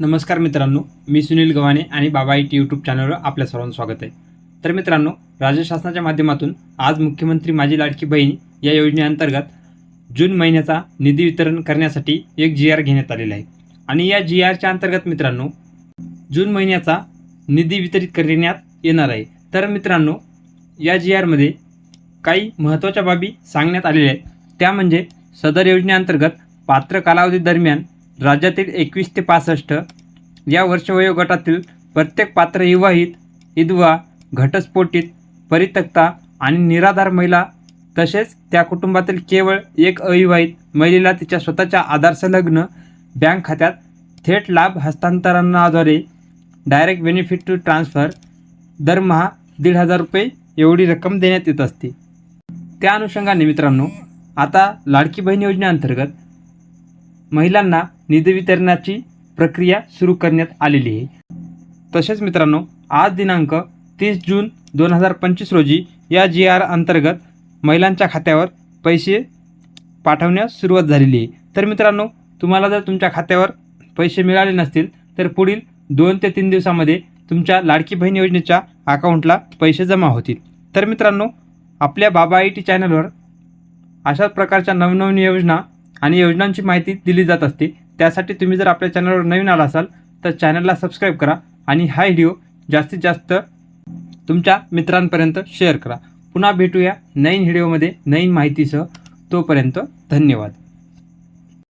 नमस्कार मित्रांनो मी सुनील गव्हाणे आणि बाबा आय टी यूट्यूब चॅनलवर आपल्या सर्वांचं स्वागत आहे. तर मित्रांनो राज्य शासनाच्या माध्यमातून आज मुख्यमंत्री माझी लाडकी बहीण या योजनेअंतर्गत जून महिन्याचा निधी वितरण करण्यासाठी एक जी आर घेण्यात आलेला आहे. आणि या जी आरच्या अंतर्गत मित्रांनो जून महिन्याचा निधी वितरित करण्यात येणार आहे. तर मित्रांनो या जी आरमध्ये काही महत्त्वाच्या बाबी सांगण्यात आलेल्या आहेत. त्या म्हणजे सदर योजनेअंतर्गत पात्र कालावधी दरम्यान राज्यातील एकवीस ते पासष्ट या वर्ष वयोगटातील प्रत्येक पात्र विवाहित विधवा घटस्फोटित परित्यक्ता आणि निराधार महिला तसेच त्या कुटुंबातील केवळ एक अविवाहित महिलेला तिच्या स्वतःच्या आधारसंलग्न बँक खात्यात थेट लाभ हस्तांतरणाद्वारे डायरेक्ट बेनिफिट टू ट्रान्सफर दरमहा दीड हजार रुपये एवढी रक्कम देण्यात येत असते. त्या अनुषंगाने मित्रांनो आता लाडकी बहीण योजनेअंतर्गत महिलांना निधी वितरणाची प्रक्रिया सुरू करण्यात आलेली आहे. तसेच मित्रांनो आज दिनांक तीस जून दोन हजार पंचवीस रोजी या जी आर अंतर्गत महिलांच्या खात्यावर पैसे पाठवण्यास सुरुवात झालेली आहे. तर मित्रांनो तुम्हाला जर तुमच्या खात्यावर पैसे मिळाले नसतील तर पुढील दोन ते तीन दिवसामध्ये तुमच्या लाडकी बहीण योजनेच्या अकाउंटला पैसे जमा होतील. तर मित्रांनो आपल्या बाबा आय टी चॅनलवर अशाच प्रकारच्या नवनवीन योजना आणि योजनांची माहिती दिली जात असते. त्यासाठी तुम्ही जर आपल्या चॅनलवर नवीन आला असाल तर चॅनलला सबस्क्राईब करा आणि हा व्हिडिओ जास्तीत जास्त तुमच्या मित्रांपर्यंत शेअर करा. पुन्हा भेटूया नवीन व्हिडिओमध्ये नवीन माहितीसह. तोपर्यंत धन्यवाद.